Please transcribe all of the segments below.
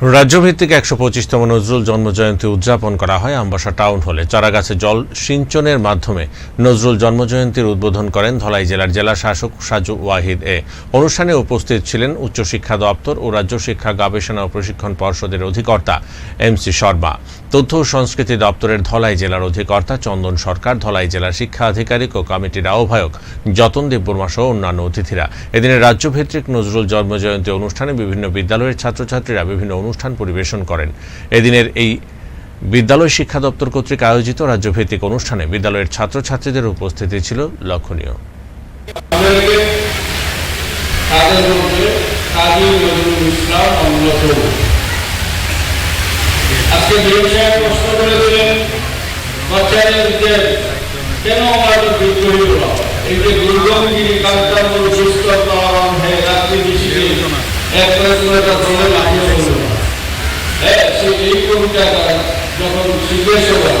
রাজ্যভিত্তিক একশো পঁচিশতম নজরুল জন্মজয়ন্তী উদযাপন করা হয় আমবাসা টাউন হলে। চারাগাছে জল সিঞ্চনের মাধ্যমে নজরুল জন্মজয়ন্তীর উদ্বোধন করেন ধলাই জেলার জেলা শাসক সাজু ওয়াহিদ এ। অনুষ্ঠানে উপস্থিত ছিলেন উচ্চশিক্ষা দপ্তর ও রাজ্য শিক্ষা গবেষণা ও প্রশিক্ষণ পর্ষদের অধিকর্তা এমসি শর্মা। তথ্য ও সংস্কৃতি দপ্তরের ধলাই জেলার অধিকর্তা চন্দন সরকার, ধলাই জেলার শিক্ষা আধিকারিক ও কমিটির আহ্বায়ক যতন দেববর্মা সহ অন্যান্য অতিথিরা। এদিনের রাজ্যভিত্তিক নজরুল জন্মজয়ন্তী অনুষ্ঠানে বিভিন্ন বিদ্যালয়ের ছাত্রছাত্রীরা বিভিন্ন অনুষ্ঠান পরিবেশন করেন। এদিনের এই বিদ্যালয় শিক্ষা দপ্তর কর্তৃক আয়োজিত রাজ্যভিত্তিক অনুষ্ঠানে বিদ্যালয়ের ছাত্রছাত্রীদের উপস্থিতি ছিল লক্ষণীয়। প্রশ্ন এক করে এই কবিতা যখন জিজ্ঞেস হয়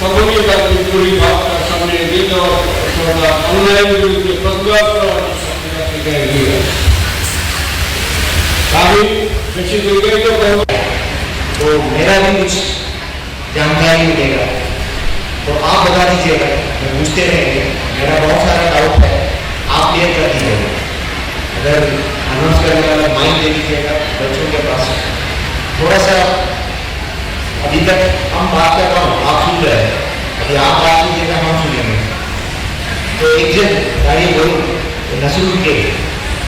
তখনই তার বিদ্রোহী ভাব তার সামনে এগিয়ে যাওয়ার অথবা অন্যায়ের বিরুদ্ধে প্রতিবাদ করার সাথে সাথে এগিয়ে আসে। আমি বেশি দীর্ঘায়িত করব না। तो मेरा भी कुछ जानकारी मिलेगा तो आप बता दीजिएगा मैं पूछते रहेंगे मेरा बहुत सारा डाउट है आप क्लियर कर दीजिएगा अगर अनाउंस करने वाला माइक दे दीजिएगा बच्चों के पास थोड़ा सा अभी तक हम बात कर रहा हूँ, आप सुन रहे हैं। अभी आप बात कीजिएगा हम सुनेंगे तो एक जन, गाड़ी बोल नसरुल के